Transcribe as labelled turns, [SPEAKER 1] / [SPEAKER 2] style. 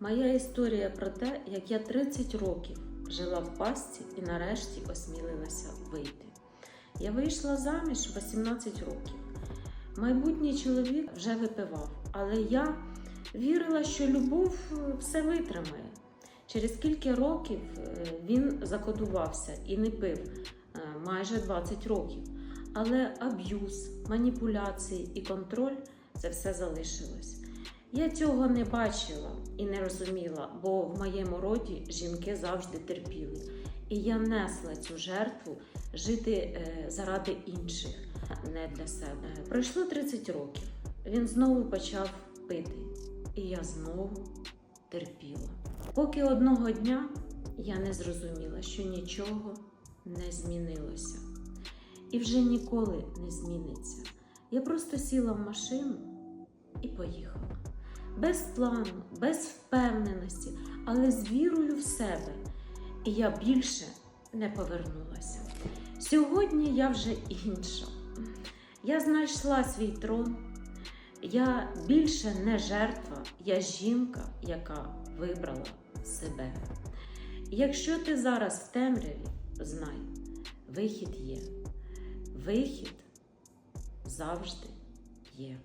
[SPEAKER 1] Моя історія про те, як я 30 років жила в пастці і нарешті осмілилася вийти. Я вийшла заміж 18 років. Майбутній чоловік вже випивав, але я вірила, що любов е, все витримає. Через кілька років е, він закодувався і не пив е, майже 20 років. Але аб'юз, маніпуляції і контроль це все залишилось. Я цього не бачила і не розуміла, бо в моєму роді жінки завжди терпіли. І я несла цю жертву жити е, заради інших, не для себе. Пройшло 30 років. Він знову почав пити, і я знову терпіла. Поки одного дня я не зрозуміла, що нічого не змінилося і вже ніколи не зміниться. Я просто сіла в машину і поїхала. Без плану, без впевненості, але з вірою в себе. І я більше не повернулася. Сьогодні я вже інша. Я знайшла свій трон. Я більше не жертва, я жінка, яка вибрала себе. Якщо ти зараз в темряві, знай, вихід є. Вихід завжди є.